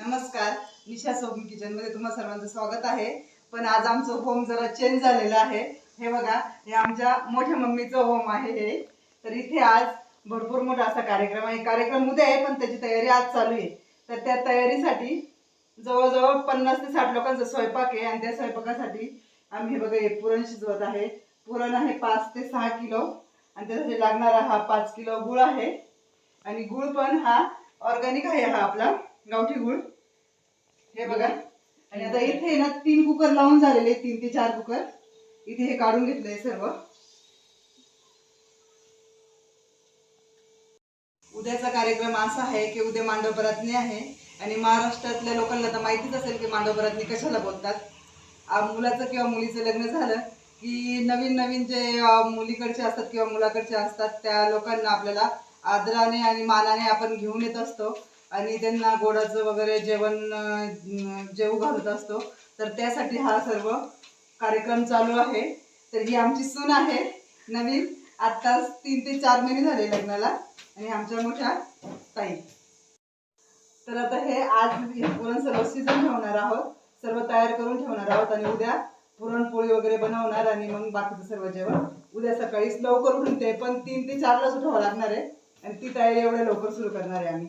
नमस्कार निशा सोमी किचनमध्ये तुम्हा सर्वांचं स्वागत आहे. पण आज आमचं होम जरा चेंज झालेलं आहे. हे बघा हे आमच्या मोठ्या मम्मीचं होम आहे हे. तर इथे आज भरपूर मोठा असा कार्यक्रम आहे. कार्यक्रम उद्या आहे पण त्याची तयारी आज चालू आहे. तर त्या तयारीसाठी जवळजवळ पन्नास ते साठ लोकांचा स्वयंपाक आहे आणि त्या स्वयंपाकासाठी आम्ही हे बघा हे पुरण शिजवत आहे. पुरण आहे पाच ते सहा किलो आणि त्यासाठी लागणारा हा पाच किलो गुळ आहे. आणि गुळ पण हा ऑर्गॅनिक आहे हा आपला. गावठी गुळ. हे बघा. आणि आता इथे ना तीन कुकर लावून झालेले तीन ते चार कुकर. इथे हे काढून घेतलंय सर्व. उद्याचा कार्यक्रम असा आहे की उद्या मांडव परातनी आहे. आणि महाराष्ट्रातल्या लोकांना तर माहितीच असेल की मांडव परातनी कशाला बोलतात. मुलाचं किंवा मुलीचं लग्न झालं की नवीन नवीन जे मुलीकडचे असतात किंवा मुलाकडचे असतात त्या लोकांना आपल्याला आदराने आणि मानाने आपण घेऊन येत असतो. आणि त्यांना गोडाचं वगैरे जेवण जेवू घालत असतो. तर त्यासाठी हा सर्व कार्यक्रम चालू आहे. तर ही आमची सून आहे नवीन. आत्ताच तीन ते चार महिने झाले लग्नाला आणि आमच्या मोठ्या ताई. तर आता हे आज पुरण सर्व शिजून ठेवणार आहोत. सर्व तयार करून ठेवणार आहोत आणि उद्या पुरणपोळी वगैरे बनवणार आणि मग बाकीचं सर्व जेवण. उद्या सकाळीच लवकर उठून ते पण तीन ते चारलाच उठावं लागणार आहे. आणि ती तयारी एवढ्या लवकर सुरू करणार आहे आम्ही.